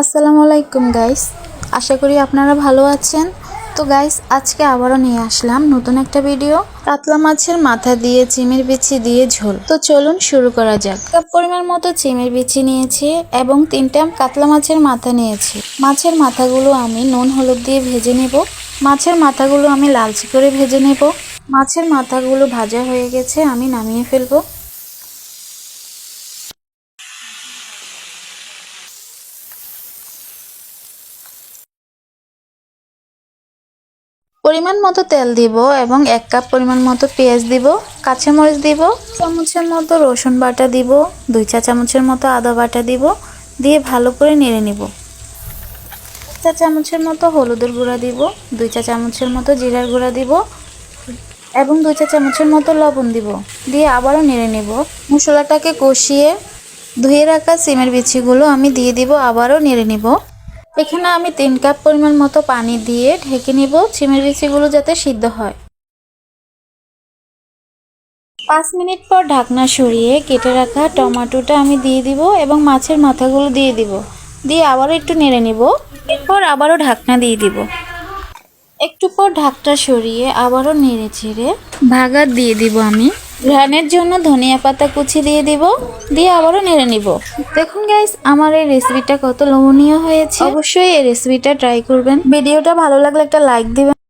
আসসালামু আলাইকুম গাইস আশা করি আপনারা ভালো আছেন। তো গাইস আজকে আবারও নিয়ে আসলাম নতুন একটা ভিডিও কাতলা মাছের মাথা দিয়ে, চিমের বিচি দিয়ে ঝোল। তো, চলুন শুরু করা যাক। কাপ পরিমাণ মতো চিমের বিচি নিয়েছি এবং তিনটা কাতলা মাছের মাথা নিয়েছি। মাছের মাথাগুলো আমি নুন, হলুদ দিয়ে ভেজে নেব। মাছের মাথাগুলো আমি লালচে করে ভেজে নেব। মাছের মাথাগুলো ভাজা হয়ে গেছে, আমি নামিয়ে ফেলব। পরিমাণ মতো তেল দিব এবং এক কাপ পরিমাণ মতো পেঁয়াজ দিব, কাঁচামরিচ দিব, চামচের মতো রসুন বাটা দিব, দুই চা চামচের মতো আদা বাটা দিব, দিয়ে ভালো করে নেড়ে নিব। চা চামচের মতো হলুদের গুঁড়া দিব, দুই চা চামচের মতো জিরার গুঁড়া দিব এবং দুই চা চামচের মতো লবণ দিব, দিয়ে আবারও নেড়ে নিব। মশলাটাকে কষিয়ে ধুয়ে রাখা সিমের বিচিগুলো আমি দিয়ে দিব, আবারও নেড়ে নিব। এখানে আমি তিন কাপ পরিমাণ মতো পানি দিয়ে ঢেকে নিব, চিমের বিচিগুলো যাতে সিদ্ধ হয়। পাঁচ মিনিট পর ঢাকনা সরিয়ে কেটে রাখা টমাটোটা আমি দিয়ে দিব এবং মাছের মাথাগুলো দিয়ে দিব। দিয়ে আবারও একটু নেড়ে নিব। এরপর আবারও ঢাকনা দিয়ে দিব। একটু পর ঢাকটা সরিয়ে আবারও নেড়ে ছেড়ে ভাগার দিয়ে দিব আমি। ঘ্রানের জন্য ধনিয়া পাতা কুচি দিয়ে দিব, দিয়ে আবারও নেড়ে নিব। দেখুন গাইস আমার এই রেসিপিটা কত লোভনীয় হয়েছে। অবশ্যই এই রেসিপিটা ট্রাই করবেন। ভিডিওটা ভালো লাগলে একটা লাইক দিবেন।